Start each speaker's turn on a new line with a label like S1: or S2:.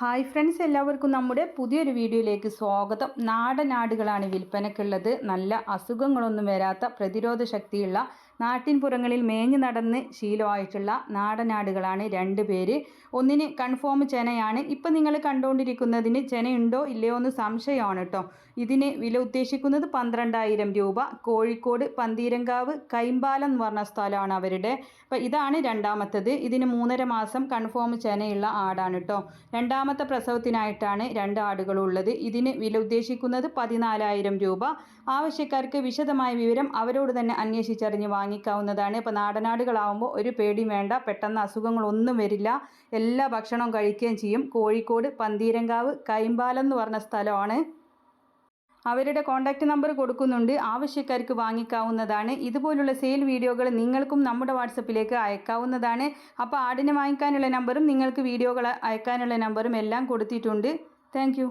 S1: Hi friends എല്ലാവർക്കും നമ്മുടെ പുതിയൊരു വീഡിയോയിലേക്ക് സ്വാഗതം. നാടനാടുകളാണ് വിൽപ്പനയ്ക്കുള്ളത്. നല്ല അസുഖങ്ങളൊന്നും വരാത്ത പ്രതിരോധ ശക്തിയുള്ള നാട്ടിൻപുറങ്ങളിൽ മേഞ്ഞു നടന്ന് ശീലമായിട്ടുള്ള നാടനാടുകളാണ് രണ്ട് പേര്. ഒന്നിന് കൺഫേം ചെനയാണ്. ഇപ്പം നിങ്ങൾ കണ്ടുകൊണ്ടിരിക്കുന്നതിന് ചെനയുണ്ടോ ഇല്ലയോ എന്ന് സംശയമാണ് കേട്ടോ ഇതിന് വില ഉദ്ദേശിക്കുന്നത് പന്ത്രണ്ടായിരം രൂപ. കോഴിക്കോട് പന്തീരങ്കാവ് കൈമ്പാലം എന്ന് പറഞ്ഞ സ്ഥലമാണ് അവരുടെ. അപ്പം ഇതാണ് രണ്ടാമത്തത്. ഇതിന് മൂന്നര മാസം കൺഫേം ചെനയുള്ള ആടാണ് കേട്ടോ രണ്ടാമത്തെ പ്രസവത്തിനായിട്ടാണ് രണ്ട് ആടുകളുള്ളത് ഇതിന് വില ഉദ്ദേശിക്കുന്നത് പതിനാലായിരം രൂപ. ആവശ്യക്കാർക്ക് വിശദമായ വിവരം അവരോട് തന്നെ അന്വേഷിച്ചറിഞ്ഞ് വാങ്ങിക്കാവുന്നതാണ്. ഇപ്പോൾ നാടനാടുകളാവുമ്പോൾ ഒരു പേടിയും വേണ്ട. പെട്ടെന്ന് അസുഖങ്ങളൊന്നും വരില്ല. എല്ലാ ഭക്ഷണവും കഴിക്കുകയും ചെയ്യും. കോഴിക്കോട് പന്തീരങ്കാവ് കൈമ്പാലം എന്ന് പറഞ്ഞ സ്ഥലമാണ്. അവരുടെ കോൺടാക്റ്റ് നമ്പർ കൊടുക്കുന്നുണ്ട്. ആവശ്യക്കാർക്ക് വാങ്ങിക്കാവുന്നതാണ്. ഇതുപോലുള്ള സെയിൽ വീഡിയോകൾ നിങ്ങൾക്കും നമ്മുടെ വാട്സപ്പിലേക്ക് അയക്കാവുന്നതാണ്. അപ്പോൾ ആടിനെ വാങ്ങിക്കാനുള്ള നമ്പറും നിങ്ങൾക്ക് വീഡിയോകൾ അയക്കാനുള്ള നമ്പറും എല്ലാം കൊടുത്തിട്ടുണ്ട്. താങ്ക്